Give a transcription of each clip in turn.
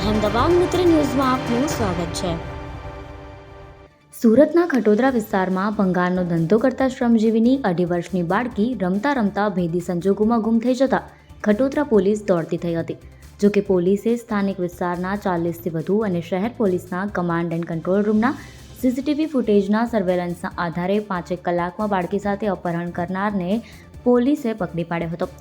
અહેમદાબાદ મિત્ર ન્યૂઝમાં આપનું સ્વાગત છે. સુરતના ખટોદરા વિસ્તારમાં ભંગારનો ધંધો કરતા શ્રમજીવીની અઢી વર્ષની બાળકી રમતા રમતા ભેદી સંજોગોમાં ગુમ થઈ જતા ખટોદરા પોલીસ દોડતી થઈ હતી. જો કે પોલીસે સ્થાનિક વિસ્તારના ચાલીસથી વધુ અને શહેર પોલીસના કમાન્ડ એન્ડ કંટ્રોલ રૂમના સીસીટીવી ફૂટેજના સર્વેલન્સના આધારે પાંચેક કલાકમાં બાળકી સાથે અપહરણ કરનારને પોલીસે પકડી પાડ્યો હતો.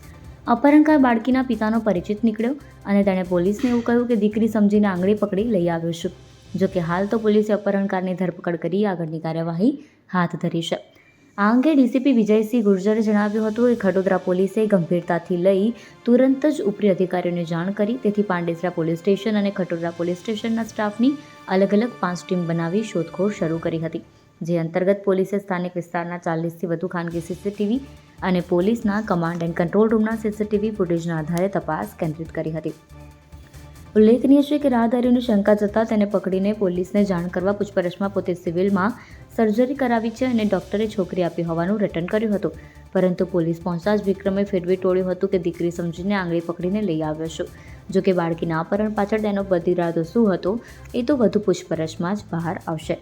અપહરણકાર બાળકીના પિતાનો પરિચિત નીકળ્યો અને તેણે પોલીસને એવું કહ્યું કે દીકરી સમજીને આંગળી પકડી લઈ આવ્યો છું. જો કે હાલ તો પોલીસે અપહરણકારની ધરપકડ કરી આગળની કાર્યવાહી હાથ ધરી છે. આ અંગે ડીસીપી વિજયસિંહ ગુર્જરે જણાવ્યું હતું કે ખડોદરા પોલીસે ગંભીરતાથી લઈ તુરંત જ ઉપરી અધિકારીઓને જાણ કરી, તેથી પાંડેસરા પોલીસ સ્ટેશન અને ખટોદરા પોલીસ સ્ટેશનના સ્ટાફની અલગ અલગ પાંચ ટીમ બનાવી શોધખોળ શરૂ કરી હતી. જે અંતર્ગત પોલીસે સ્થાનિક વિસ્તારના ચાલીસથી વધુ ખાનગી સીસીટીવી અને પોલીસના કમાન્ડ એન્ડ કંટ્રોલ રૂમના સીસીટીવી ફૂટેજના આધારે તપાસ કેન્દ્રિત કરી હતી. ઉલ્લેખનીય છે કે રાહદારીઓની શંકા જતાં તેને પકડીને પોલીસને જાણ કરવા પૂછપરછમાં પોતે સિવિલમાં સર્જરી કરાવી છે અને ડોક્ટરે છોકરી આપી હોવાનું રિટર્ન કર્યું હતું. પરંતુ પોલીસ પહોંચતા જ વિક્રમે ફેરવી ટોળ્યું હતું કે દીકરી સમજીને આંગળી પકડીને લઈ આવ્યો છું. જો કે બાળકીના અપહરણ પાછળ તેનો બધી બદઇરાદો શું હતો એ તો વધુ પૂછપરછમાં જ બહાર આવશે.